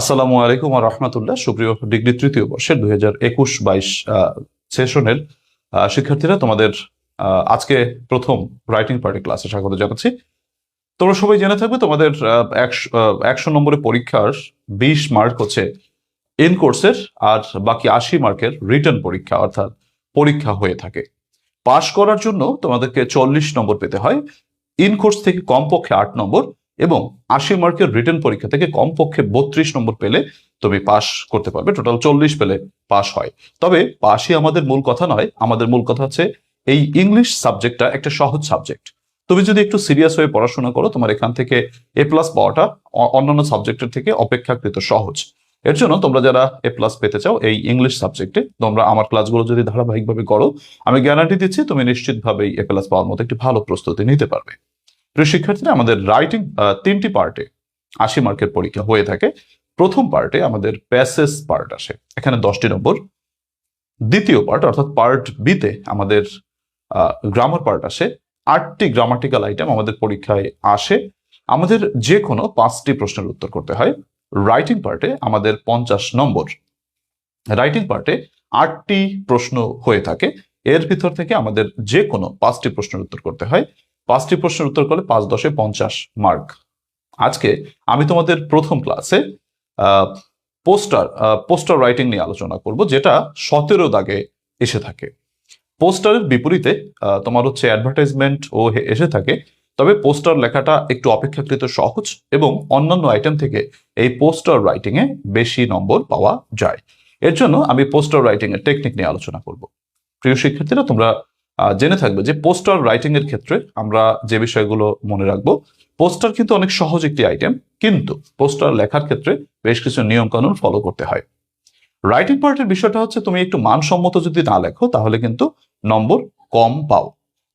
আসসালামু আলাইকুম আর রহমতুল্লাহ। সুপ্রিয় ডিগ্রি তৃতীয় বর্ষের দুই হাজার একুশ বাইশ সেশনের শিক্ষার্থীরা, তোমাদের আজকে প্রথম রাইটিং পার্টি ক্লাসে স্বাগত জানাচ্ছি। তোমরা সবাই জেনে থাকবে, তোমাদের একশো নম্বরের পরীক্ষার বিশ মার্ক হচ্ছে ইন কোর্সের আর বাকি আশি মার্কের রিটার্ন পরীক্ষা, অর্থাৎ পরীক্ষা হয়ে থাকে। পাশ করার জন্য তোমাদেরকে চল্লিশ নম্বর পেতে হয়। ইন কোর্স থেকে কমপক্ষে আট নম্বর এবং আশি মার্কের রিটার্ন পরীক্ষা থেকে কমপক্ষে বত্রিশ নম্বর পেলে তুমি পাশ করতে পারবে। টোটাল চল্লিশ পেলে পাশ হয়। তবে পাশই আমাদের মূল কথা নয়। আমাদের মূল কথা হচ্ছে এই ইংলিশ সাবজেক্টটা একটা সহজ সাবজেক্ট তুমি যদি একটু সিরিয়াস হয়ে পড়াশোনা করো, তোমার এখান থেকে এ প্লাস পাওয়াটা অন্যান্য সাবজেক্টের থেকে অপেক্ষাকৃত সহজ। এর জন্য তোমরা যারা এ প্লাস পেতে চাও, এই ইংলিশ সাবজেক্টে তোমরা আমার ক্লাসগুলো যদি ধারাবাহিকভাবে করো, আমি গ্যারান্টি দিচ্ছি তুমি নিশ্চিতভাবেই এ প্লাস পাওয়ার মতো একটি ভালো প্রস্তুতি নিতে পারবে। প্রিয় শিক্ষার্থীরা, আমাদের রাইটিং তিনটি পার্টে আশি মার্কের পরীক্ষা হয়ে থাকে। প্রথম পার্টে আমাদের প্যাসেজ পার্ট আসে। এখানে দশটি নম্বর। দ্বিতীয় পার্ট অর্থাৎ পার্ট বিতে আমাদের গ্রামার পার্ট আসে। আটটি গ্রামাটিক্যাল আইটেম আমাদের পরীক্ষায় আসে। আমাদের যে কোনো পাঁচটি প্রশ্নের উত্তর করতে হয়। রাইটিং পার্টে আমাদের পঞ্চাশ নম্বর। রাইটিং পার্টে আটটি প্রশ্ন হয়ে থাকে। এর ভিতর থেকে আমাদের যে কোনো পাঁচটি প্রশ্নের উত্তর করতে হয়। পাঁচটি প্রশ্নের উত্তর করলে পাঁচ দশে পঞ্চাশ মার্ক আজকে আমি তোমাদের প্রথম ক্লাসে পোস্টার পোস্টার রাইটিং নিয়ে আলোচনা করব, যেটা সতেরো দাগে এসে থাকে। পোস্টারের বিপরীতে তোমার হচ্ছে অ্যাডভার্টাইজমেন্ট ও এসে থাকে। তবে পোস্টার লেখাটা একটু অপেক্ষাকৃত সহজ এবং অন্যান্য আইটেম থেকে এই পোস্টার রাইটিং এ বেশি নম্বর পাওয়া যায়। এর জন্য আমি পোস্টার রাইটিং এর টেকনিক নিয়ে আলোচনা করব। প্রিয় শিক্ষার্থীরা, তোমরা জেনে থাকবে যে পোস্টার রাইটিং এর ক্ষেত্রে আমরা যে বিষয়গুলো মনে রাখব, পোস্টার কিন্তু অনেক সহজ একটি আইটেম কিন্তু পোস্টার লেখার ক্ষেত্রে বেশ কিছু নিয়ম কানুন ফলো করতে হয়। রাইটিং পার্টের বিষয়টা হচ্ছে তুমি একটু মানসম্মত যদি না লেখো, তাহলে কিন্তু নম্বর কম পাও।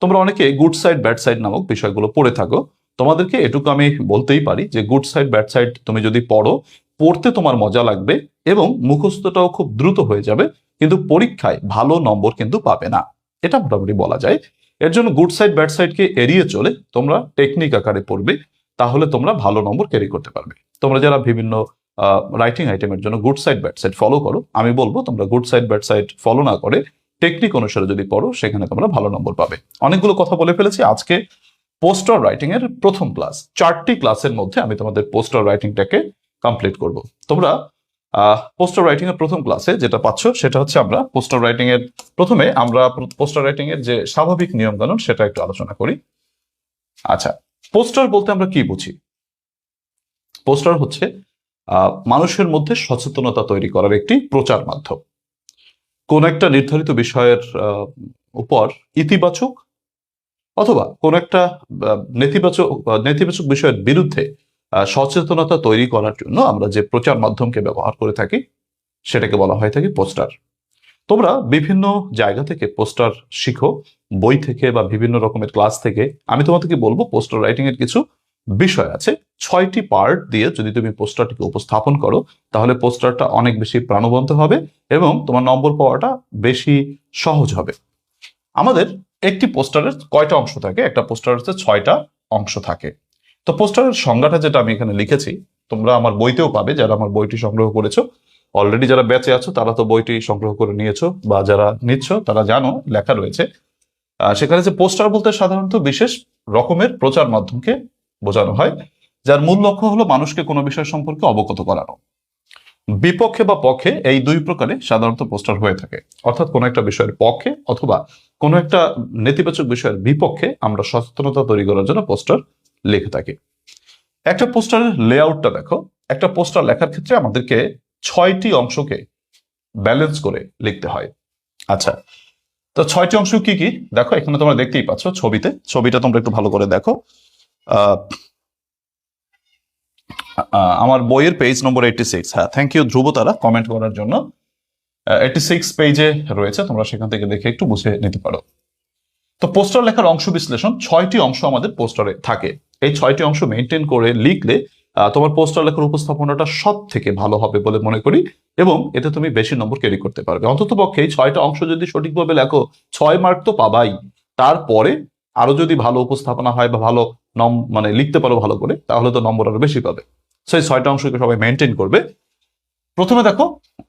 তোমরা অনেকে গুড সাইড ব্যাড সাইড নামক বিষয়গুলো পড়ে থাকো। তোমাদেরকে এটুকু আমি বলতেই পারি যে গুড সাইড ব্যাড সাইড তুমি যদি পড়ো, পড়তে তোমার মজা লাগবে এবং মুখস্থটাও খুব দ্রুত হয়ে যাবে, কিন্তু পরীক্ষায় ভালো নম্বর কিন্তু পাবে না। এটা মোটামুটি বলা যায়। এর জন্য গুড সাইড ব্যাড সাইডকে এড়িয়ে চলে তোমরা টেকনিক আকারে পড়বে, তাহলে তোমরা ভালো নম্বর ক্যারি করতে পারবে। তোমরা যারা বিভিন্ন রাইটিং আইটেমের জন্য good side bad side follow করো, আমি বলব তোমরা good side bad side follow না করে টেকনিক অনুসারে যদি পড়ো, সেখানে তোমরা ভালো নম্বর পাবে। অনেকগুলো কথা বলে ফেলেছি, আজকে পোস্টার রাইটিং এর প্রথম ক্লাস চারটি ক্লাসের মধ্যে আমি তোমাদের পোস্টার রাইটিংটাকে কমপ্লিট করব। তোমরা পোস্টার রাইটিং এর প্রথম ক্লাসে যেটা পাচ্ছ, সেটা হচ্ছে আমরা পোস্টার রাইটিং এর প্রথমে আমরা পোস্টার রাইটিং এর যে স্বাভাবিক নিয়ম কানুন সেটা একটু আলোচনা করি। আচ্ছা পোস্টার বলতে আমরা কি বুঝি? পোস্টার হচ্ছে মানুষের মধ্যে সচেতনতা তৈরি করার একটি প্রচার মাধ্যম। কোন একটা নির্ধারিত বিষয়ের উপর ইতিবাচক অথবা কোন একটা নেতিবাচক নেতিবাচক বিষয়ের বিরুদ্ধে সচেতনতা তৈরি করার জন্য আমরা যে প্রচার মাধ্যমকে ব্যবহার করে থাকি, সেটাকে বলা হয়ে থাকে পোস্টার। তোমরা বিভিন্ন জায়গা থেকে পোস্টার শিখো, বই থেকে বা বিভিন্ন রকমের ক্লাস থেকে। আমি তোমাদেরকে বলব, পোস্টার রাইটিং এর কিছু বিষয় আছে। ছয়টি পার্ট দিয়ে যদি তুমি পোস্টারটিকে উপস্থাপন করো, তাহলে পোস্টারটা অনেক বেশি প্রাণবন্ত হবে এবং তোমার নম্বর পাওয়াটা বেশি সহজ হবে। আমাদের একটি পোস্টারের কয়টা অংশ থাকে? একটা পোস্টার হচ্ছে ছয়টা অংশ থাকে। তো পোস্টারের সংজ্ঞাটা যেটা আমি এখানে লিখেছি, তোমরা আমার বইতেও পাবে যারা আমার বইটি সংগ্রহ করেছ। অলরেডি যারা বেঁচে আছো, তারা তো বইটি সংগ্রহ করে নিয়েছো, বা যারা নিচ্ছ, তারা জানো, লেখা রয়েছে। সেখানে যে পোস্টার বলতে সাধারণত বিশেষ রকমের প্রচার মাধ্যমকে বোঝানো হয়, যার মূল লক্ষ্য হলো মানুষকে কোনো বিষয় সম্পর্কে অবগত করানো। বিপক্ষে বা পক্ষে এই দুই প্রকারে সাধারণত পোস্টার হয়ে থাকে। অর্থাৎ কোনো একটা বিষয়ের পক্ষে অথবা কোনো একটা নেতিবাচক বিষয়ের বিপক্ষে আমরা সচেতনতা তৈরি করার জন্য পোস্টার লিখে থাকি। একটা পোস্টারের লেআউটটা দেখো। একটা পোস্টার লেখার ক্ষেত্রে আমাদেরকে ছয়টি অংশকে ব্যালেন্স করে লিখতে হয়। আচ্ছা তো ছয়টি অংশ কি কি? দেখো, এখানে তোমরা দেখতেই পাচ্ছ ছবিতে। ছবিটা তোমরা একটু ভালো করে দেখো। আমার বইয়ের পেজ নম্বর এইটি সিক্স হ্যাঁ থ্যাংক ইউ ধ্রুব তারা কমেন্ট করার জন্য। এইটি সিক্স পেজে রয়েছে। তোমরা সেখান থেকে দেখে একটু বুঝে নিতে পারো। তো পোস্টার লেখার অংশ বিশ্লেষণ, ছয়টি অংশ আমাদের পোস্টারে থাকে। এই ছয়টি অংশ মেনটেন করে লিখলে তোমার পোস্টার লেখার উপস্থাপনাটা সব থেকে ভালো হবে বলে মনে করি এবং এতে তুমি বেশি নম্বর ক্যারি করতে পারবে। অন্তত পক্ষে এই ছয়টা অংশ যদি সঠিকভাবে লেখো, ছয় মার্ক তো পাবাই। তারপরে আরও যদি ভালো উপস্থাপনা হয় বা ভালো নম মানে লিখতে পারো ভালো করে, তাহলে তো নম্বর আরও বেশি পাবে। সেই ছয়টা অংশকে সবাই মেনটেন করবে। প্রথমে দেখো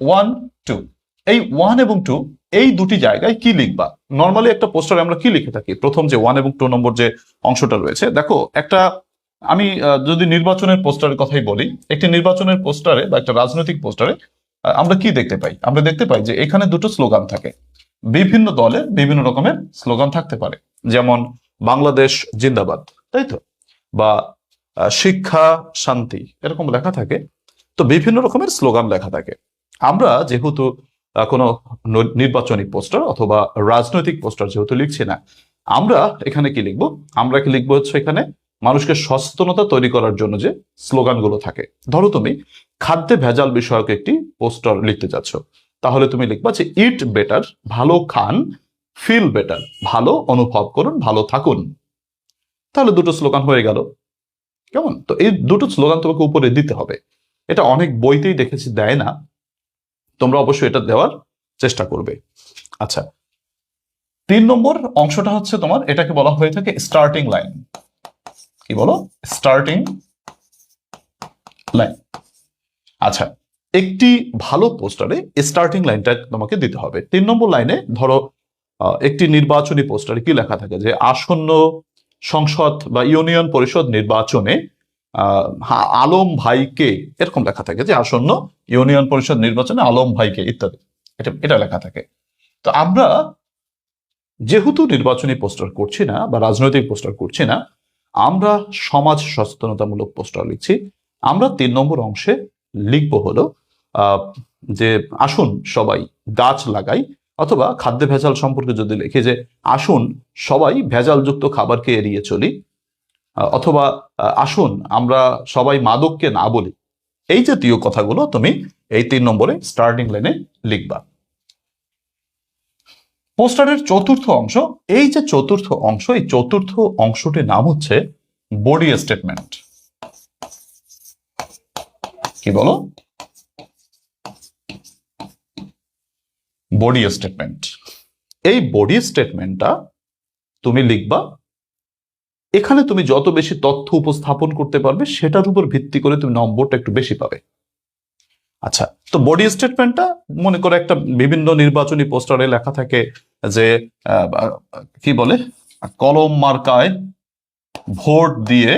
ওয়ান টু এই ওয়ান এবং টু এই দুটি জায়গায় কি লিখবা? নর্মালি একটা পোস্টারে আমরা কি লিখে থাকি? প্রথম যে ওয়ান এবং টু নম্বর যে অংশটা রয়েছে। দেখো, একটা, আমি যদি নির্বাচনের পোস্টারের কথাই বলি, একটি নির্বাচনের পোস্টারে বা একটা রাজনৈতিক পোস্টারে আমরা কি দেখতে পাই? আমরা দেখতে পাই যে এখানে দুটো স্লোগান থাকে। বিভিন্ন দলে বিভিন্ন রকমের স্লোগান থাকতে পারে। যেমন, বাংলাদেশ জিন্দাবাদ, তাই তো? বা শিক্ষা শান্তি, এরকম লেখা থাকে। তো বিভিন্ন রকমের স্লোগান লেখা থাকে। আমরা যেহেতু কোনো নির্বাচনী পোস্টার অথবা রাজনৈতিক পোস্টার যেহেতু লিখছি না, আমরা এখানে কি লিখব? আমরা কি লিখব হচ্ছে এখানে মানুষকে সচেতনতা তৈরি করার জন্য যে স্লোগানগুলো থাকে। ধরো তুমি খাদ্যে ভেজাল বিষয়ক একটি পোস্টার লিখতে যাচ্ছ। তাহলে তুমি লিখবা যে ইট বেটার ভালো খান ফিল বেটার ভালো অনুভব করুন, ভালো থাকুন। তাহলে দুটো স্লোগান হয়ে গেল। কেমন? তো এই দুটো স্লোগান তোমাকে উপরে দিতে হবে। এটা অনেক বইতেই দেখেছি, দেয় না। তোমরা অবশ্যই এটা দেওয়ার চেষ্টা করবে। আচ্ছা তিন নম্বর অংশটা হচ্ছে তোমার, এটাকে বলা হয়ে থাকে স্টার্টিং লাইন কি বলো? স্টার্টিং লাইন আচ্ছা একটি ভালো পোস্টারে স্টার্টিং লাইনটা তোমাকে দিতে হবে। তিন নম্বর লাইনে ধরো একটি নির্বাচনী পোস্টারে কি লেখা থাকে যে, আসন্ন সংসদ বা ইউনিয়ন পরিষদ নির্বাচনে আলম ভাইকে এরকম লেখা থাকে যে আসন্ন ইউনিয়ন পরিষদ নির্বাচনে আলম ভাইকে ইত্যাদি। এটা এটা লেখা থাকে। তো আমরা যেহেতু নির্বাচনী পোস্টার করছি না বা রাজনৈতিক পোস্টার করছি না, আমরা সমাজ সচেতনতামূলক পোস্টার লিখছি। আমরা তিন নম্বর অংশে লিখব হলো যে আসুন সবাই গাছ লাগাই, অথবা খাদ্য ভেজাল সম্পর্কে যদি লিখে যে আসুন সবাই ভেজালযুক্ত খাবারকে এড়িয়ে চলি অথবা আসুন আমরা সবাই মাদককে না বলি। এই জাতীয় কথাগুলো তুমি এই তিন নম্বরে স্টার্টিং লাইনে লিখবা। পোস্টারের চতুর্থ অংশ, এই যে চতুর্থ অংশ, এই চতুর্থ অংশটির নাম হচ্ছে বডি স্টেটমেন্ট কি বলো? বডি স্টেটমেন্ট এই বডি স্টেটমেন্টটা তুমি লিখবা এখানে তুমি যত বেশি তথ্য উপস্থাপন করতে পারবে, সেটার উপর ভিত্তি করে তুমি নম্বরটা একটু বেশি পাবে। আচ্ছা তো বডি স্টেটমেন্টটা মনে করো একটা বিভিন্ন নির্বাচনী পোস্টারে লেখা থাকে যে কি বলে? কলম মার্কায় ভোট দিয়ে,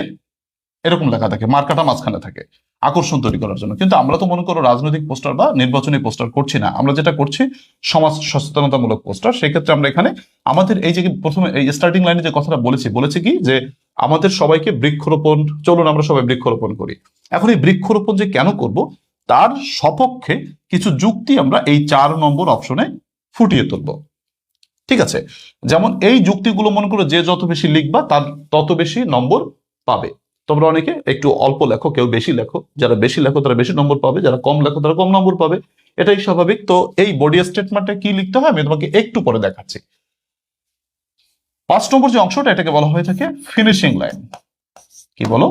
এরকম লেখা থাকে, মার্কাটা মাঝখানে থাকে। আকর্ষণ তৈরি করার জন্য। কিন্তু আমরা তো মনে করো রাজনৈতিক পোস্টার বা নির্বাচনী পোস্টার করছি না। আমরা যেটা করছি, সমাজ সচেতনতামূলক পোস্টার। সেক্ষেত্রে আমরা এখানে আমাদের এই যে প্রথমে এই স্টার্টিং লাইনে যে কথাটা বলেছি বলেছি কি যে আমাদের সবাইকে বৃক্ষরোপণ, চলুন আমরা সবাই বৃক্ষরোপণ করি। এখন এই বৃক্ষরোপণ যে কেন করব, তার সপক্ষে কিছু যুক্তি আমরা এই চার নম্বর অপশনে ফুটিয়ে তুলব। ঠিক আছে? যেমন এই যুক্তিগুলো মনে করো যে যত বেশি লিখবা, তার তত বেশি নম্বর পাবে। তোমরা অনেকে একটু অল্প লেখো, কেউ বেশি লেখো। যারা বেশি লেখো, তারা বেশি নম্বর পাবে। যারা কম লেখো, তারা কম নম্বর পাবে। এটাই স্বাভাবিক। তো এই বডি স্টেটমেন্টটা কি লিখতে হয়? আমি তোমাকে একটু পরে দেখাচ্ছি। পাঁচ নম্বর যে অংশটা, এটাকে বলা হয়ে থাকে ফিনিশিং লাইন কি বলো?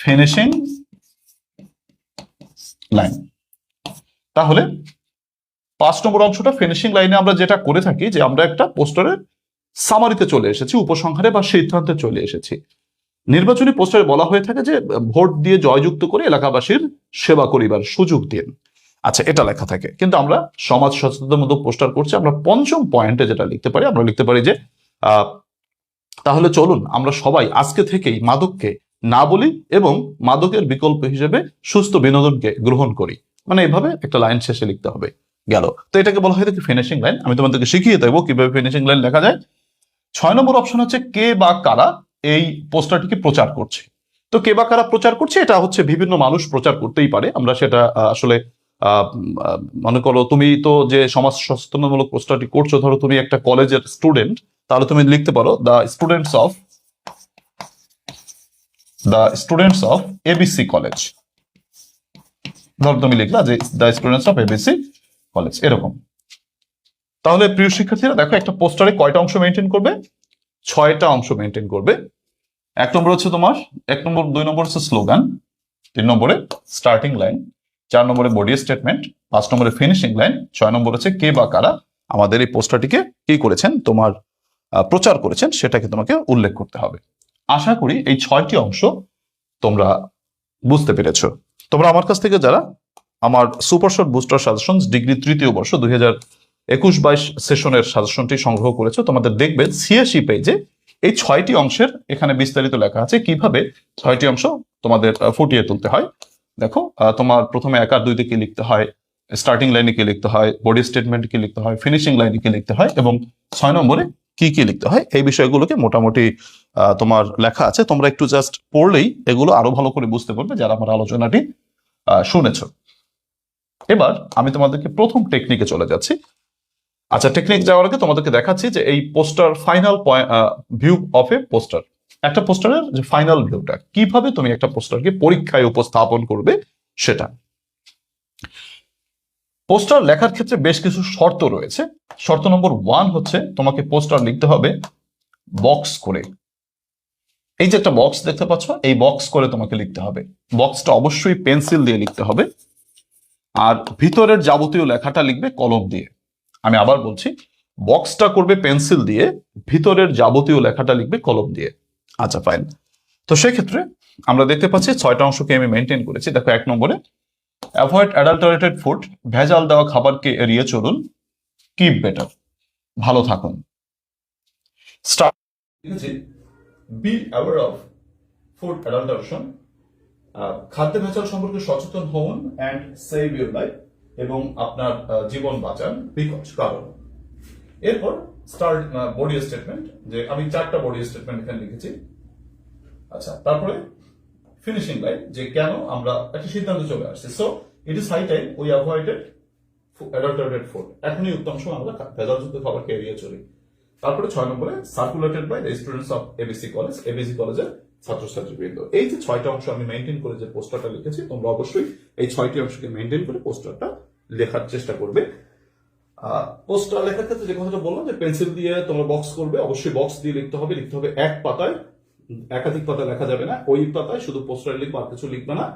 ফিনিশিং লাইন তাহলে পাঁচ নম্বর অংশটা ফিনিশিং লাইনে আমরা যেটা করে থাকি, যে আমরা একটা পোস্টারের সামারিতে চলে এসেছি, উপসংহারে বা সিদ্ধান্তে চলে এসেছি। নির্বাচনী পোস্টারে বলা হয়ে থাকে যে, ভোট দিয়ে জয়যুক্ত করে এলাকাবাসীর সেবা করিবার সুযোগ দিন। আচ্ছা এটা লেখা থাকে। কিন্তু আমরা সমাজ সচেতনতামূলক পোস্টার করছি, আমরা পঞ্চম পয়েন্টে যেটা লিখতে পারি, আমরা লিখতে পারি যে তাহলে চলুন, আমরা সবাই আজকে থেকেই মাদককে না বলি এবং মাদকের বিকল্প হিসেবে সুস্থ বিনোদনকে গ্রহণ করি। মানে এভাবে একটা লাইন শেষে লিখতে হবে। গেল। তো এটাকে বলা হয় ফিনিশিং লাইন আমি তোমাদেরকে শিখিয়ে দেবো কীভাবে ফিনিশিং লাইন লেখা যায়। ছয় নম্বর অপশন হচ্ছে কে বা কারা এই পোস্টারটিকে প্রচার করছে। তো কে বা কারা প্রচার করছে এটা হচ্ছে বিভিন্ন মানুষ প্রচার করতেই পারে। আমরা সেটা আসলে মনে করো তুমি তো যে সমাজ সচেতনমূলক পোস্টারটি করছ, ধরো তুমি একটা কলেজের স্টুডেন্ট তাহলে তুমি লিখতে পারো the students of the students of ABC college ধরো তুমি লিখলা যে the students of ABC college এরকম। তাহলে প্রিয় শিক্ষার্থীরা, দেখো একটা পোস্টারে কয়টা অংশ মেনটেন করবে? ছয়টা অংশ মেনটেন করবে। এক নম্বর হচ্ছে তোমার, এক নম্বর, দুই নম্বর হচ্ছে স্লোগান তিন নম্বরে স্টার্টিং লাইন চার নম্বরে বডি স্টেটমেন্ট পাঁচ নম্বরে ফিনিশিং লাইন ছয় নম্বর হচ্ছে কে বা কারা আমাদের এই পোস্টারটিকে কি করেছেন, তোমার প্রচার করেছেন, সেটাকে তোমাকে উল্লেখ করতে হবে। আশা করি এই ছয়টি অংশ তোমরা বুঝতে পেরেছ। তোমরা আমার কাছ থেকে যারা আমার super shot booster suggestion degree তৃতীয় বর্ষ দুই হাজার একুশ বাইশ সেশনের সাজেশনটি সংগ্রহ করেছ, তোমাদের দেখবে সিএসি পেজে এই ছয়টি অংশের এখানে বিস্তারিত লেখা আছে, কীভাবে ছয়টি অংশ তোমাদের ফুটিয়ে তুলতে হয়। দেখো তোমার প্রথমে এক আর দুইতে কি লিখতে হয় স্টার্টিং লাইনে কি লিখতে হয় বডি স্টেটমেন্ট কি লিখতে হয় ফিনিশিং লাইনে কি লিখতে হয়, এবং ছয় নম্বরে কি কি লিখতে হয়, এই বিষয়গুলোকে মোটামুটি তোমার লেখা আছে। তোমরা একটু জাস্ট পড়লেই এগুলো আরও ভালো করে বুঝতে পারবে যারা আমার আলোচনাটি শুনেছ। এবার আমি তোমাদেরকে প্রথম টেকনিকে চলে যাচ্ছি। আচ্ছা টেকনিক যাওয়ার আগে তোমাদেরকে দেখাচ্ছি যে এই poster final view of a poster একটা পোস্টারের যে ফাইনাল ভিউটা কীভাবে তুমি একটা পোস্টারকে পরীক্ষায় উপস্থাপন করবে সেটা। পোস্টার লেখার ক্ষেত্রে বেশ কিছু শর্ত রয়েছে। শর্ত নম্বর ওয়ান হচ্ছে তোমাকে পোস্টার লিখতে হবে বক্স করে। এই যে একটা বক্স দেখতে পাচ্ছ, এই বক্স করে তোমাকে লিখতে হবে। বক্সটা অবশ্যই পেন্সিল দিয়ে লিখতে হবে। আর ভিতরের যাবতীয় লেখাটা লিখবে কলম দিয়ে। আমি আবার বলছি বক্সটা করবে পেন্সিল দিয়ে, ভিতরের যাবতীয় লেখাটা লিখবে কলম দিয়ে। আচ্ছা ফাইন তো সেক্ষেত্রে আমরা দেখতে পাচ্ছি ছয়টা অংশকে আমি মেনটেন করেছি। দেখো, এক নম্বরে অ্যাভয়েড অ্যাডাল্টারেটেড ফুড ভেজাল দেওয়া খাবারকে এড়িয়ে চলুন। কিপ বেটার ভালো থাকুন। Be aware of food adulteration খাদ্য ভেজাল সম্পর্কে সচেতন হন অ্যান্ড সেভ ইউর লাইফ এবং আপনার জীবন বাঁচান, বিকজ, কারণ। এরপর স্টার্ট বডি স্টেটমেন্ট যে আমি চারটা বডি স্টেটমেন্ট এখানে লিখেছি। আচ্ছা তারপরে ফিনিশিং লাইন যে কেন আমরা একটা সিদ্ধান্ত চলে আসছি। So it is high time we avoided adulterated food এখনই উত্তম সময় আমরা ভেজালযুক্ত খাবারকে এড়িয়ে চলি। তারপরে ছয় নম্বরে circulated by the students of ABC college ABC কলেজের ছাত্রছাত্রীবৃন্দ। এই যে ছয়টা অংশ আমি মেনটেন করে যে পোস্টারটা লিখেছি, তোমরা অবশ্যই এই ছয়টি অংশকে মেনটেন করে পোস্টারটা লেখার চেষ্টা করবে। পোস্টার লেখার ক্ষেত্রে যে কথাটা বললাম যে পেন্সিল দিয়ে তোমরা বক্স করবে, অবশ্যই বক্স দিয়ে লিখতে হবে। লিখতে হবে এক পাতায়, একাধিক পাতা লেখা যাবে না। ওই পাতায় শুধু পোস্টার লিখবে আর কিছু লিখবে না।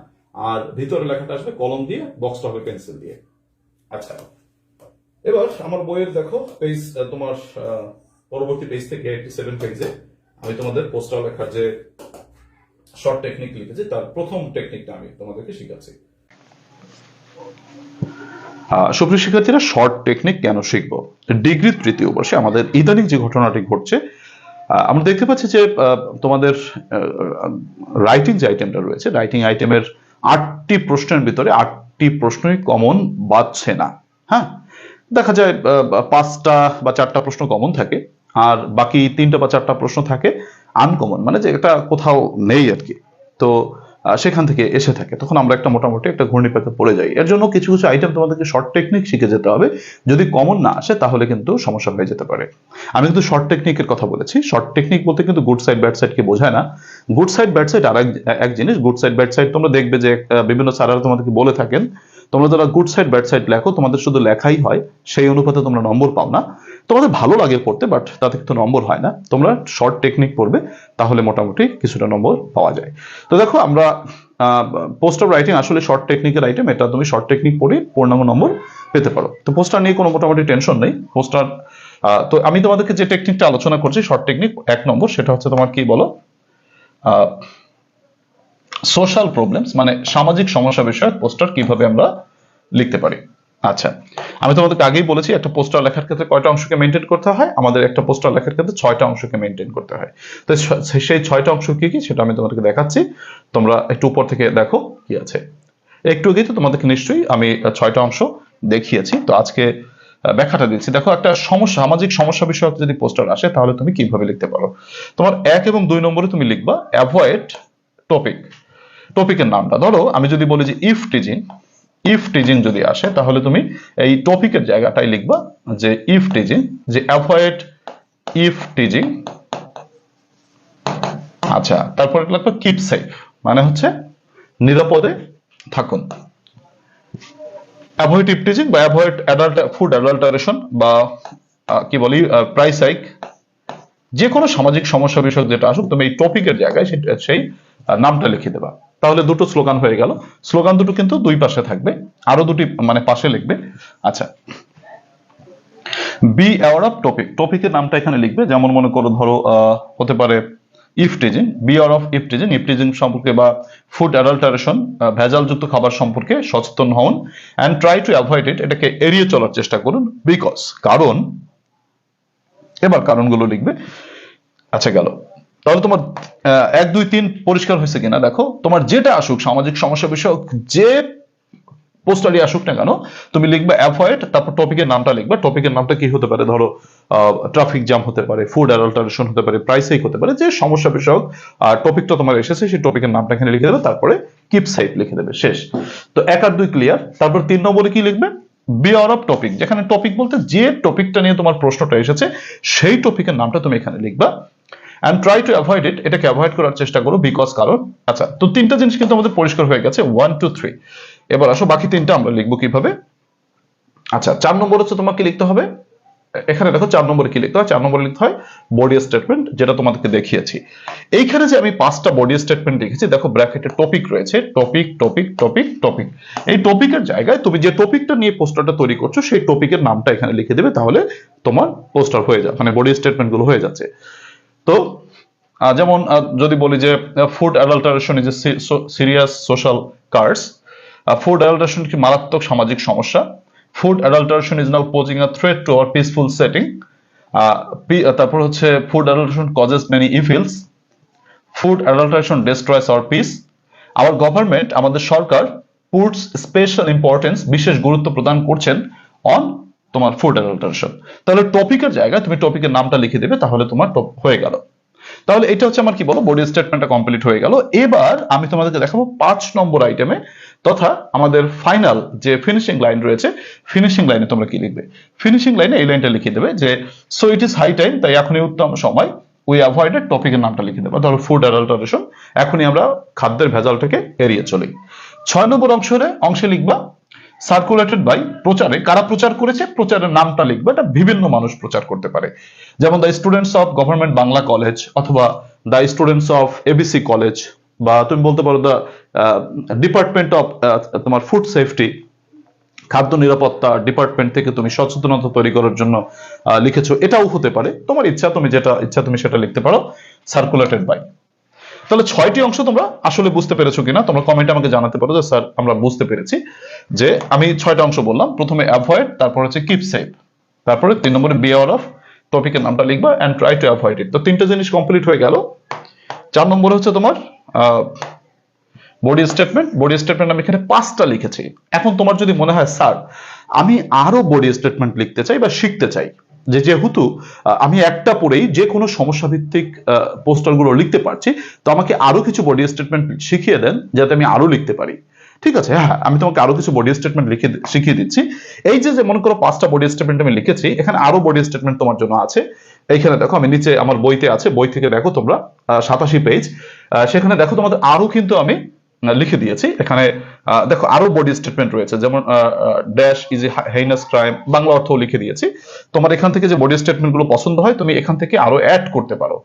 আর ভিতরে লেখাটা আসবে কলম দিয়ে বক্সটা হবে পেন্সিল দিয়ে। আচ্ছা। এবার আমার বইয়ের দেখো পেজ তোমার পরবর্তী পেজ থেকে এইটি সেভেন পেজে আমি তোমাদের পোস্টার লেখার যে শর্ট টেকনিক লিখেছি, তার প্রথম টেকনিকটা আমি তোমাদেরকে শিখাচ্ছি। সুপ্রিয় শিক্ষার্থীরা শর্ট টেকনিক কেন শিখব? ডিগ্রি তৃতীয় বর্ষে আমাদের ইদানিং যে ঘটনাটি ঘটছে আমরা দেখতে পাচ্ছি যে তোমাদের রাইটিং যে আইটেমটা রয়েছে রাইটিং আইটেমের আটটি প্রশ্নের ভিতরে আটটি প্রশ্নই কমন বাজছে না। হ্যাঁ? দেখা যায় পাঁচটা বা চারটা প্রশ্ন কমন থাকে, আর বাকি তিনটা বা চারটা প্রশ্ন থাকে আনকমন মানে যে এটা কোথাও নেই আর কি। তো সেখান থেকে এসে থাকে। তখন আমরা একটা মোটামুটি একটা ঘূর্ণিপাকে পড়ে যাই। এর জন্য কিছু কিছু আইটেম তোমাদেরকে শর্ট টেকনিক শিখে যেতে হবে। যদি কমন না আসে, তাহলে কিন্তু সমস্যা হয়ে যেতে পারে। আমি কিন্তু শর্ট টেকনিকের কথা বলেছি। শর্ট টেকনিক বলতে কিন্তু গুড সাইড ব্যাড সাইডকে বোঝায় না। গুড সাইড ব্যাড সাইড আর এক- জিনিস। গুড সাইড ব্যাড সাইড তোমরা দেখবে যে বিভিন্ন স্যারেরা তোমাদেরকে বলে থাকেন। তোমরা যারা গুড সাইড ব্যাড সাইড লেখো, তোমাদের শুধু লেখাই হয়। সেই অনুপাতে তোমরা নম্বর পাও না। তোমাদের ভালো লাগে পড়তে বাট তাতে কিন্তু নম্বর হয় না। তোমরা শর্ট টেকনিক পড়বে, তাহলে মোটামুটি কিছুটা নম্বর পাওয়া যায়। তো দেখো, আমরা পোস্টার রাইটিং আসলে শর্ট টেকনিকের আইটেম এটা তুমি শর্ট টেকনিক পড়ে পূর্ণাঙ্গ নম্বর পেতে পারো। তো পোস্টার নিয়ে কোনো মোটামুটি টেনশন নেই। পোস্টার তো আমি তোমাদেরকে যে টেকনিকটা আলোচনা করছি শর্ট টেকনিক এক নম্বর, সেটা হচ্ছে তোমার কি বলো? সোশ্যাল প্রবলেমস মানে সামাজিক সমস্যা বিষয়ক পোস্টার কীভাবে আমরা লিখতে পারি। আচ্ছা আমি তোমাদেরকে আগেই বলেছি একটা পোস্টার লেখার ক্ষেত্রে কয়টা অংশকে মেনটেন করতে হয়? আমাদের একটা পোস্টার লেখার ক্ষেত্রে ছয়টা অংশকে মেনটেন করতে হয়। তো সেই ছয়টা অংশ কি কি সেটা আমি তোমাদেরকে দেখাচ্ছি। তোমরা একটু উপর থেকে দেখো কি আছে। একটু আগে তো তোমাদেরকে নিশ্চয়ই আমি ছয়টা অংশ দেখিয়েছি। তো আজকে ব্যাখ্যাটা দিচ্ছি। দেখো, একটা সমস্যা, সামাজিক সমস্যা বিষয়ক যদি পোস্টার আসে, তাহলে তুমি কীভাবে লিখতে পারো? তোমার এক এবং দুই নম্বরে তুমি লিখবা অ্যাভয়েড টপিক টপিকের নামটা। ধরো, আমি যদি বলি যে ইফ টিজিং ইফ টিজিং যদি আসে, তাহলে তুমি এই টপিকের জায়গাটাই লিখবা যে ইফ টিজিং যে অ্যাভয়েড ইফ টিজিং আচ্ছা তারপরে লিখবা কিপ সেফ মানে হচ্ছে নিরাপদে থাকুন। অ্যাভয়েড ইফ টিজিং বা অ্যাভয়েড অ্যাডাল্ট ফুড অ্যাডাল্টারেশন বা কি বলি প্রাইস হাইক যে কোনো সামাজিক সমস্যা বিষয়ক যেটা আসুক, তুমি এই টপিকের জায়গায় সেই নামটা লিখে দেবা। তাহলে দুটো স্লোগান হয়ে গেল। স্লোগান দুটো কিন্তু দুই পাশে থাকবে, আরও দুটি মানে পাশে লিখবে। আচ্ছা। বি অ্যাওয়ার অফ টপিক টপিকের নামটা এখানে লিখবে, যেমন মনে করো ধরো হতে পারে eve teasing. Beware of eve teasing. Eve teasing সম্পর্কে বা ফুড অ্যাডাল্টারেশন ভেজালযুক্ত খাবার সম্পর্কে সচেতন হন and try to avoid it এটাকে এড়িয়ে চলার চেষ্টা করুন। বিকজ কারণ, এবার কারণগুলো লিখবে। আচ্ছা গেল। তাহলে তোমার এক, দুই, তিন পরিষ্কার হয়েছে কিনা? দেখো, তোমার যেটা আসুক, সামাজিক সমস্যা বিষয়ক, যে পোস্টারই আসুক না কেন, তুমি লিখবে অ্যাভয়েড, তারপর টপিকের নামটা লিখবে। টপিকের নামটা কি হতে পারে? ধরো ট্রাফিক জ্যাম হতে পারে ফুড অ্যাডাল্টারেশন হতে পারে প্রাইস হাইক হতে পারে, যে সমস্যা বিষয়ক টপিকটা তোমার এসেছে, সেই টপিকের নামটা এখানে লিখে দেবে, তারপরে কিপ সাইট লিখে দেবে, শেষ। তো এক আর দুই ক্লিয়ার তারপর তিন নম্বরে কি লিখবে? বিয়ার অফ টপিক যেখানে টপিক বলতে যে টপিকটা নিয়ে তোমার প্রশ্নটা এসেছে, সেই টপিকের নামটা তুমি এখানে লিখবা। And try to avoid it এটাকে অ্যাভয়েড করার চেষ্টা করো বিকজ কারণ আচ্ছা তো তিনটা জিনিস কিন্তু আমাদের পরিষ্কার হয়ে গেছে ওয়ান টু থ্রি এবার আসো, বাকি তিনটা আমরা লিখব কীভাবে? আচ্ছা চার নম্বর হচ্ছে তোমাকে লিখতে হবে, এখানে দেখো চার নম্বরে কি লিখতে হয়? চার নম্বরে লিখতে হয় বডি স্টেটমেন্ট যেটা তোমাদেরকে দেখিয়েছি। এইখানে যে আমি পাঁচটা বডি স্টেটমেন্ট লিখেছি, দেখো ব্র্যাকেটে টপিক রয়েছে টপিক টপিক টপিক টপিক এই টপিকের জায়গায় তুমি যে টপিকটা নিয়ে পোস্টারটা তৈরি করছ, সেই টপিকের নামটা এখানে লিখে দেবে, তাহলে তোমার পোস্টার হয়ে যাবে মানে বডি স্টেটমেন্টগুলো হয়ে যাচ্ছে। তো যেমন যদি বলি যে food adulteration is a serious social curse food adulteration কি মারাত্মক সামাজিক সমস্যা? Food adulteration is now posing a threat to our peaceful setting তারপর হচ্ছে food adulteration causes many evils food adulteration destroys our peace our government আমাদের সরকার puts special importance বিশেষ গুরুত্ব প্রদান করছেন অন তোমার ফুড অ্যাডাল্টারেশন তাহলে টপিকের জায়গায় তুমি টপিকের নামটা লিখে দেবে, তাহলে তোমার top হয়ে গেল। তাহলে এটা হচ্ছে আমার কি বলো বডি স্টেটমেন্টটা কমপ্লিট হয়ে গেল। এবার আমি তোমাদেরকে দেখাবো পাঁচ নম্বর আইটেমে তথা আমাদের ফাইনাল যে ফিনিশিং লাইন রয়েছে ফিনিশিং লাইনে তোমরা কি লিখবে? ফিনিশিং লাইনে এই লাইনটা লিখে দেবে যে so it is high time তাই এখনই উত্তম সময় উই অ্যাভয়েডেড টপিকের নামটা লিখে দেবো। ধরো ফুড অ্যাডাল্টারেশন এখনই আমরা খাদ্যের ভেজালটাকে এড়িয়ে চলি। ছয় নম্বর অংশে অংশে লিখবা সার্কুলেটেড বাই প্রচারে, কারা প্রচার করেছে? প্রচারের নামটা লিখবে, এটা বিভিন্ন মানুষ প্রচার করতে পারে। যেমন the students of government Bangla college অথবা the students of ABC college বা তুমি বলতে পারো দ্য ডিপার্টমেন্ট অফ তোমার ফুড সেফটি খাদ্য নিরাপত্তা ডিপার্টমেন্ট থেকে তুমি সচেতনতা তৈরি করার জন্য লিখেছো। এটাও হতে পারে। তোমার ইচ্ছা, তুমি যেটা ইচ্ছা তুমি সেটা লিখতে পারো। সার্কুলেটেড বাই তাহলে ছয়টি অংশ তোমরা আসলে বুঝতে পেরেছ কিনা? তোমরা কমেন্টে আমাকে জানাতে পারো যে, স্যার, আমরা বুঝতে পেরেছি যে আমি ছয়টা অংশ বললাম। প্রথমে অ্যাভয়েড তারপর হচ্ছে কিপ সেফ তারপরে তিন নম্বরে বিয়ার অফ টপিকের নামটা লিখবা and try to avoid it তো তিনটা জিনিস কমপ্লিট হয়ে গেল। চার নম্বর হচ্ছে তোমার বডি স্টেটমেন্ট বডি স্টেটমেন্ট আমি এখানে পাঁচটা লিখেছি। এখন তোমার যদি মনে হয়, স্যার, আমি আরও বডি স্টেটমেন্ট লিখতে চাই বা শিখতে চাই যে যেহেতু আমি একটা পরেই যে কোনো সমস্যা ভিত্তিক পোস্টারগুলো লিখতে পারছি, তো আমাকে আরও কিছু বডি স্টেটমেন্ট শিখিয়ে দেন যাতে আমি আরও লিখতে পারি। ঠিক আছে? হ্যাঁ আমি তোমাকে আরও কিছু বডি স্টেটমেন্ট লিখে শিখিয়ে দিচ্ছি। এই যে যে মনে করো পাঁচটা বডি স্টেটমেন্ট আমি লিখেছি, এখানে আরও বডি স্টেটমেন্ট তোমার জন্য আছে। এইখানে দেখো, আমি নিচে আমার বইতে আছে, বই থেকে দেখো তোমরা সাতাশি পেজ সেখানে দেখো তোমাদের আরও কিন্তু আমি লিখে দিয়েছি। এখানে দেখো আরও বডি স্টেটমেন্ট রয়েছে, যেমন dash is a heinous crime Bangla অর্থও লিখে দিয়েছি। তোমার এখান থেকে যে বডি স্টেটমেন্টগুলো পছন্দ হয়, তুমি এখান থেকে আরও অ্যাড করতে পারো।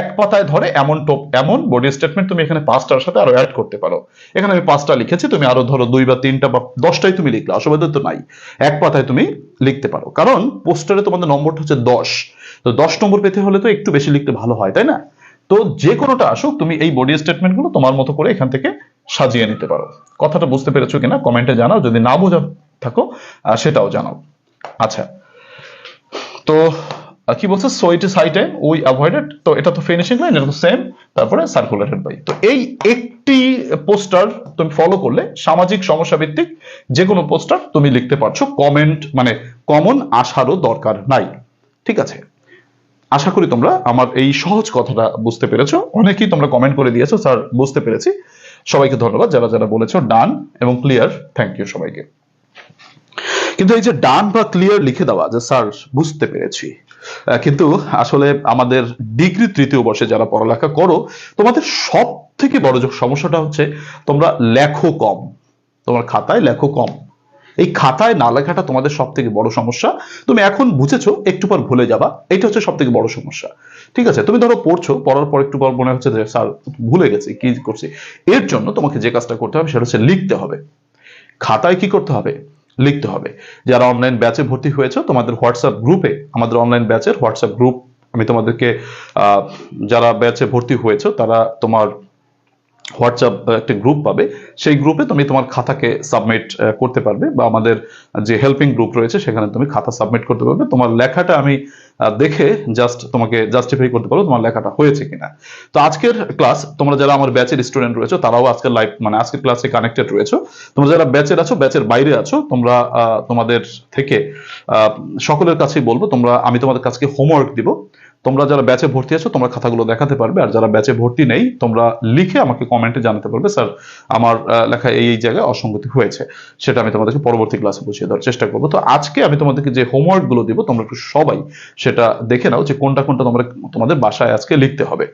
এক পাতায় ধরে এমন টপ এমন বডি স্টেটমেন্ট তুমি এখানে পাঁচটার সাথে আরও অ্যাড করতে পারো। এখানে আমি পাঁচটা লিখেছি, তুমি আরও ধরো দুই বা তিনটা বা দশটাই তুমি লিখলে অসুবিধা তো নাই। এক পাতায় তুমি লিখতে পারো। কারণ পোস্টারে তোমাদের নম্বরটা হচ্ছে দশ। তো দশ নম্বর পেতে হলে তো একটু বেশি লিখতে ভালো হয়, তাই না? তো যে কোনোটা আসুক, তুমি এই বডি স্টেটমেন্টগুলো তোমার মতো করে এখান থেকে সাজিয়ে নিতে পারো। কথাটা বুঝতে পেরেছ কিনা? কমেন্টে জানাও। যদি না বোঝা থাকো সেটাও জানাও। আচ্ছা। তো কি বলছে? So it is high we avoided তো এটা তো ফিনিশিং লাইন এটা তো সেম তারপরে সার্কুলেটেড বাই তো এই একটি পোস্টার তুমি ফলো করলে সামাজিক সমস্যা ভিত্তিক যে কোনো পোস্টার তুমি লিখতে পারছ। কমেন্ট মানে কমন আসারও দরকার নাই। ঠিক আছে? আশা করি তোমরা আমার এই সহজ কথাটা বুঝতে পেরেছ। অনেকেই তোমরা কমেন্ট করে দিয়েছ, স্যার, বুঝতে পেরেছি। সবাইকে ধন্যবাদ। যারা যারা বলেছ ডান এবং ক্লিয়ার থ্যাংক ইউ সবাইকে। কিন্তু এই যে ডান বা ক্লিয়ার লিখে দেওয়া, যে স্যার বুঝতে পেরেছি। কিন্তু আসলে আমাদের ডিগ্রি তৃতীয় বর্ষে যারা পড়ালেখা করো, তোমাদের সব থেকে বড় যে সমস্যাটা হচ্ছে, তোমরা লেখো কম। তোমার খাতায় লেখো কম। এই খাতায় না লেখাটা তোমাদের সব থেকে বড় সমস্যা। তুমি এখন বুঝেছ, একটু পর ভুলে যাবা। এটা হচ্ছে সব থেকে বড় সমস্যা। ঠিক আছে, তুমি ধরো পড়ছো, পড়ার পর একটু পর মনে হচ্ছে স্যার, ভুলে গেছি, কি করছি? এর জন্য তোমাকে যে কাজটা করতে হবে, সেটা হচ্ছে লিখতে হবে। খাতায় কি করতে হবে? লিখতে হবে। যারা অনলাইন ব্যাচে ভর্তি হয়েছে, তোমাদের হোয়াটসঅ্যাপ গ্রুপে আমাদের অনলাইন ব্যাচের হোয়াটসঅ্যাপ গ্রুপ আমি তোমাদেরকে যারা ব্যাচে ভর্তি হয়েছে, তারা তোমার হোয়াটসঅ্যাপ একটা গ্রুপ পাবে, সেই গ্রুপে তুমি তোমার খাতাকে সাবমিট করতে পারবে বা আমাদের যে হেল্পিং গ্রুপ রয়েছে সেখানে তুমি খাতা সাবমিট করতে পারবে। তোমার লেখাটা আমি দেখে জাস্ট তোমাকে জাস্টিফাই করতে পারব তোমার লেখাটা হয়েছে কিনা। তো আজকের ক্লাস তোমরা যারা আমার ব্যাচের স্টুডেন্ট রয়েছে, তারাও আজকের লাইভ মানে আজকের ক্লাসে কানেক্টেড রয়েছে। তোমরা যারা ব্যাচের আছো ব্যাচের বাইরে আছো, তোমরা তোমাদের থেকে সকলের কাছেই বলব, তোমরা, আমি তোমাদের কাছে হোমওয়ার্ক দিব। তোমরা যারা ব্যাচে ভর্তি আছো, তোমরা খাতাগুলো দেখাতে পারবে। আর যারা ব্যাচে ভর্তি নেই, তোমরা লিখে আমাকে কমেন্টে জানাতে পারবে, স্যার, আমার লেখা এই এই জায়গায় অসঙ্গতি হয়েছে। সেটা আমি তোমাদেরকে পরবর্তী ক্লাসে বুঝিয়ে দেওয়ার চেষ্টা করব। তো আজকে আমি তোমাদেরকে যে হোমওয়ার্কগুলো দিব, তোমরা একটু সবাই সেটা দেখে নাও যে কোনটা কোনটা তোমরা, তোমাদের বাসায় আজকে লিখতে হবে।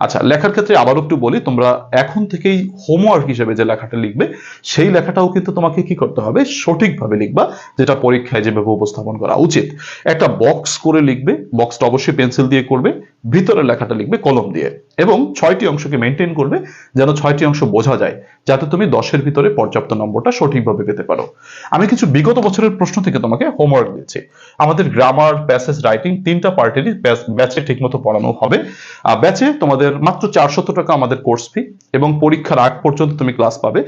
আচ্ছা লেখার ক্ষেত্রে আবারও একটু বলি, তোমরা এখন থেকেই হোমওয়ার্ক হিসেবে যে লেখাটা লিখবে, সেই লেখাটাও কিন্তু তোমাকে কি করতে হবে? সঠিকভাবে লিখবা, যেটা পরীক্ষায় যেভাবে উপস্থাপন করা উচিত। একটা বক্স করে লিখবে বক্সটা অবশ্যই পেন্সিল দিয়ে করবে ভিতরে লেখাটা লিখবে কলম দিয়ে এবং ছয়টি অংশকে মেনটেন করবে যেন ছয়টি অংশ বোঝা যায়, যাতে তুমি দশের ভিতরে পর্যাপ্ত নম্বরটা সঠিকভাবে পেতে পারো। আমি কিছু বিগত বছরের প্রশ্ন থেকে তোমাকে হোমওয়ার্ক দিচ্ছি আমাদের গ্রামার প্যাসেজ রাইটিং তিনটা পার্টেরই ব্যাচে ঠিকমতো পড়ানো হবে। ব্যাচে তোমাদের মাত্র চারশত টাকা আমাদের কোর্স ফি এবং পরীক্ষার আগ পর্যন্ত তুমি ক্লাস পাবে।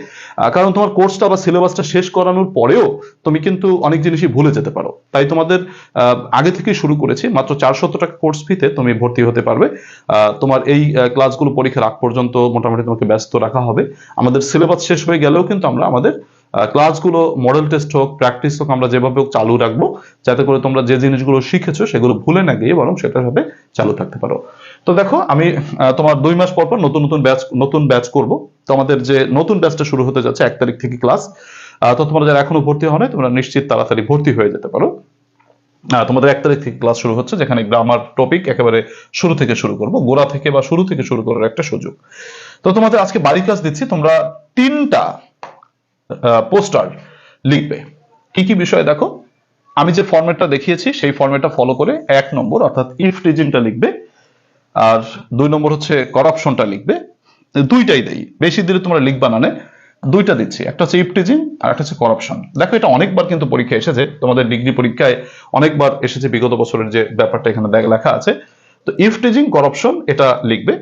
কারণ তোমার কোর্সটা বা সিলেবাসটা শেষ করানোর পরেও তুমি কিন্তু অনেক জিনিসই ভুলে যেতে পারো। তাই তোমাদের আগে থেকে শুরু করেছি। মাত্র চারশত টাকা কোর্স ফিতে তুমি ভর্তি হতে পারবে। তোমার এই ক্লাসগুলো পরীক্ষার আগ পর্যন্ত মোটামুটি তোমাকে ব্যস্ত রাখা হবে। আমাদের সিলেবাস শেষ হয়ে গেলেও কিন্তু আমরা আমাদের ক্লাসগুলো মডেল টেস্ট হোক প্র্যাকটিস হোক আমরা যেভাবে হোক চালু রাখব যাতে করে তোমরা যে জিনিসগুলো শিখেছো সেগুলো ভুলে না গিয়ে বরং সেটার সাথে চালু থাকতে পারো। তো দেখো আমি তোমার দুই মাস পর পর নতুন নতুন ব্যাচ নতুন ব্যাচ করব। তো আমাদের যে নতুন ব্যাচটা শুরু হতে যাচ্ছে এক তারিখ থেকে ক্লাস তো তোমরা যারা এখনও ভর্তি নাই, তোমরা নিশ্চিত তাড়াতাড়ি ভর্তি হয়ে যেতে পারো। তোমাদের এক তারিখ থেকে ক্লাস শুরু হচ্ছে, যেখানে গ্রামার টপিক একেবারে শুরু থেকে শুরু করব। গোড়া থেকে বা শুরু থেকে শুরু করার একটা সুযোগ। তো তোমাদের আজকে বাড়ি কাজ দিচ্ছি, তোমরা তিনটা পোস্টার লিখবে। কি কি বিষয় দেখো? আমি যে ফরম্যাটটা দেখিয়েছি, সেই ফরম্যাটটা ফলো করে এক নম্বর, অর্থাৎ ইফ রিজিনটা লিখবে, আর দুই নম্বর হচ্ছে করাপশনটা লিখবে। দুইটাই দেই। বেশি দিলে তোমরা লিখবা নে। দুইটা দিচ্ছি। একটা হচ্ছে ইফটিজিং আর একটা হচ্ছে করাপশন দেখো, এটা অনেকবার কিন্তু পরীক্ষা এসেছে। তোমাদের ডিগ্রি পরীক্ষায় অনেকবার এসেছে বিগত বছরের যে ব্যাপারটা এখানে লেখা আছে। তো ইফটিজিং করাপশন এটা লিখবে।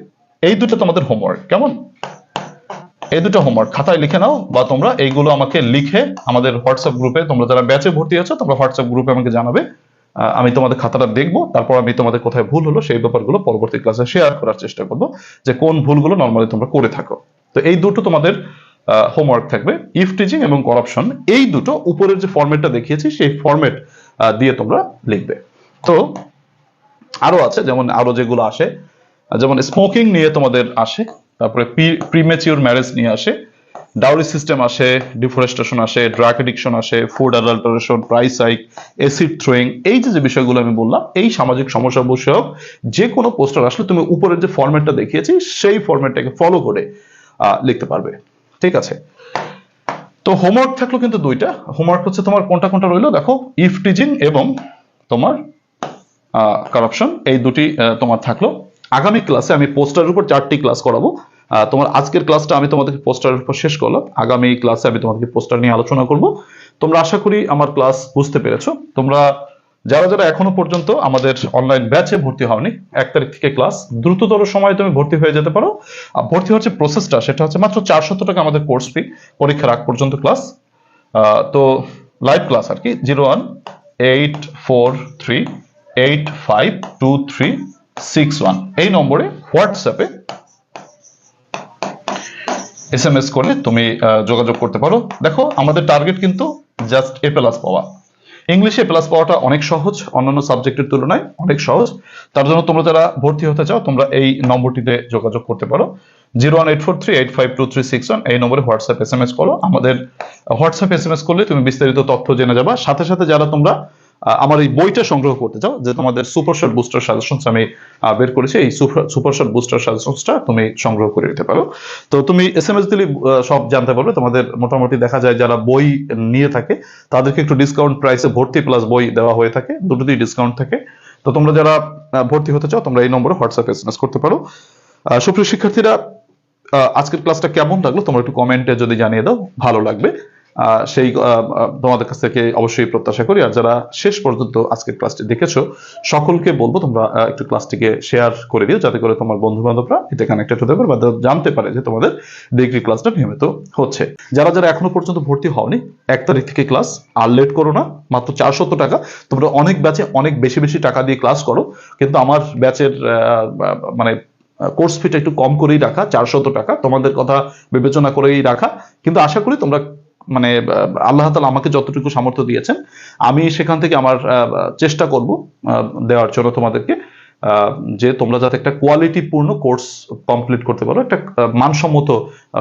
এই দুটো তোমাদের হোমওয়ার্ক কেমন? এই দুটো হোমওয়ার্ক খাতায় লিখে নাও বা তোমরা এইগুলো আমাকে লিখে আমাদের হোয়াটসঅ্যাপ গ্রুপে তোমরা যারা ব্যাচে ভর্তি আছো, তোমরা হোয়াটসঅ্যাপ গ্রুপে আমাকে জানাবে। আমি তোমাদের খাতাটা দেখব, তারপর আমি তোমাদের কোথায় ভুল হলো সেই ব্যাপারগুলো পরবর্তী ক্লাসে শেয়ার করার চেষ্টা করব যে কোন ভুলগুলো নর্মালি তোমরা করে থাকো। তো এই দুটো তোমাদের হোমওয়ার্ক থাকবে। ইফ টিচিং এবং করাপশন এই দুটো উপরের যে ফরম্যাটটা দেখিয়েছি, সেই ফরম্যাট দিয়ে তোমরা লিখবে। তো আরও আছে, যেমন আরও যেগুলো আসে যেমন স্মোকিং নিয়ে তোমাদের আসে, তারপরে প্রিমেচিওর ম্যারেজ নিয়ে আসে ডাউরি সিস্টেম আসে ডিফরেস্টেশন আসে ড্রাগ এডিকশন আসে food adulteration price hike acid throwing এই যে বিষয়গুলো আমি বললাম, এই সামাজিক সমস্যা বিষয়ক যে কোনো পোস্টার আসলে তুমি উপরের যে ফর্মেটটা দেখিয়েছি, সেই ফরম্যাটটাকে ফলো করে লিখতে পারবে। ঠিক আছে। তো হোমওয়ার্ক থাকল কিন্তু দুইটা। হোমওয়ার্ক হচ্ছে তোমার কোনটা কোনটা রইল? দেখো ইফ টিচিং এবং তোমার কারাপশন এই দুটি তোমার থাকল। আগামী ক্লাসে আমি পোস্টারের উপর চারটি ক্লাস করাবো। তোমার আজকের ক্লাসটা আমি তোমাদেরকে পোস্টারের উপর শেষ করলাম। আগামী ক্লাসে আমি তোমাদেরকে পোস্টার নিয়ে আলোচনা করব। তোমরা আশা করি আমার ক্লাস বুঝতে পেরেছ। তোমরা যারা যারা এখনও পর্যন্ত আমাদের অনলাইন ব্যাচে ভর্তি হওনি, এক তারিখ থেকে ক্লাস দ্রুততর সময়ে তুমি ভর্তি হয়ে যেতে পারো। আর ভর্তি হচ্ছে প্রসেসটা সেটা হচ্ছে মাত্র চারশত টাকা আমাদের কোর্স ফি পরীক্ষার আগ পর্যন্ত ক্লাস তো লাইভ ক্লাস আর কি zero one eight four three eight five two three six one এই নম্বরে হোয়াটসঅ্যাপে এস এম এস করে তুমি যোগাযোগ করতে পারো। দেখো, আমাদের টার্গেট কিন্তু জাস্ট এ প্লাস পাওয়া। ইংলিশে প্লাস পাওয়াটা অনেক সহজ, অন্যান্য সাবজেক্টের তুলনায় অনেক সহজ। তার জন্য তোমরা যারা ভর্তি হতে চাও, তোমরা এই নম্বরটিতে যোগাযোগ করতে পারো। Zero one eight four three eight five two three six one এই নম্বরে হোয়াটসঅ্যাপ এস এম এস করো। আমাদের হোয়াটসঅ্যাপ এস এম এস করলে তুমি বিস্তারিত তথ্য জেনে যাবা। সাথে সাথে যারা তোমরা আমার এই বইটা সংগ্রহ করতে চাও, যে তোমাদের সুপার শট বুস্টার সাজেশনস আমি বের করেছি, এই সুপার শট বুস্টার সাজেশনসটা তুমি সংগ্রহ করে নিতে পারো। তো তুমি এস এম এস দিলে সব জানতে পারবে, তোমাদের মোটামুটি দেখা যায় যারা বই নিয়ে থাকে, তাদেরকে একটু ডিসকাউন্ট প্রাইসে ভর্তি প্লাস বই দেওয়া হয়ে থাকে, দুটোতেই ডিসকাউন্ট থাকে। তো তোমরা যারা ভর্তি হতে চাও, তোমরা এই নম্বরে হোয়াটসঅ্যাপ এস এম এস করতে পারো। সুপ্রিয় শিক্ষার্থীরা আজকের ক্লাসটা কেমন লাগল? তোমরা একটু কমেন্টে যদি জানিয়ে দাও, ভালো লাগবে। সেই তোমাদের কাছ থেকে অবশ্যই প্রত্যাশা করি। আর যারা শেষ পর্যন্ত আজকের ক্লাসটি দেখেছ, সকলকে বলব তোমরা একটু ক্লাসটিকে শেয়ার করে দিও, যাতে করে তোমার বন্ধু বান্ধবরা এতে কানেক্টেড হতে পারে বা জানতে পারে যে তোমাদের ডিগ্রি ক্লাসটা নিয়মিত হচ্ছে। যারা যারা এখনও পর্যন্ত ভর্তি হওনি, এক তারিখ থেকে ক্লাস আর লেট করো না, মাত্র চারশত টাকা। তোমরা অনেক ব্যাচে অনেক বেশি বেশি টাকা দিয়ে ক্লাস করো, কিন্তু আমার ব্যাচের মানে কোর্স ফিটা একটু কম করেই রাখা, চারশত টাকা। তোমাদের কথা বিবেচনা করেই রাখা। কিন্তু আশা করি তোমরা মানে আল্লাহ তালা আমাকে যতটুকু সামর্থ্য দিয়েছেন, আমি সেখান থেকে আমার চেষ্টা করব দেওয়ার জন্য তোমাদেরকে যে তোমরা যাতে একটা কোয়ালিটিপূর্ণ কোর্স কমপ্লিট করতে পারো, একটা মানসম্মত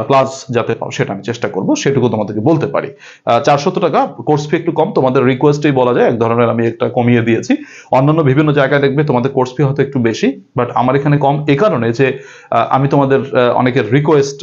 ক্লাস যাতে পাও, সেটা আমি চেষ্টা করব, সেটুকু তোমাদেরকে বলতে পারি। চারশত টাকা কোর্স ফি একটু কম, তোমাদের রিকোয়েস্টেই বলা যায়, এক ধরনের আমি একটা কমিয়ে দিয়েছি। অন্যান্য বিভিন্ন জায়গায় দেখবে তোমাদের কোর্স ফি হয়তো একটু বেশি বাট আমার এখানে কম, এ কারণে যে আমি তোমাদের অনেকের রিকোয়েস্ট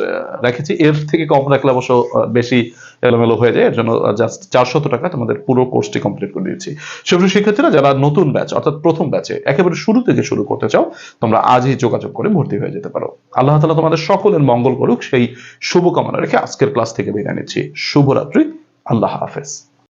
রেখেছি, এর থেকে কম রাখলে অবশ্য বেশি এলোমেলো হয়ে যায়, এর জন্য জাস্ট চারশত টাকা তোমাদের পুরো কোর্সটি কমপ্লিট করে দিয়েছি। সেগুলো শিক্ষার্থীরা, যারা নতুন ব্যাচ অর্থাৎ প্রথম ব্যাচে একেবারে শুরু থেকে শুরু করতে চাও, তোমরা আজই যোগাযোগ করে ভর্তি হয়ে যেতে পারো। আল্লাহ তালা তোমাদের সকলের মঙ্গল করুক, সেই শুভকামনা রেখে আজকের ক্লাস থেকে বিদায় নিচ্ছি। শুভরাত্রি, আল্লাহ হাফেজ।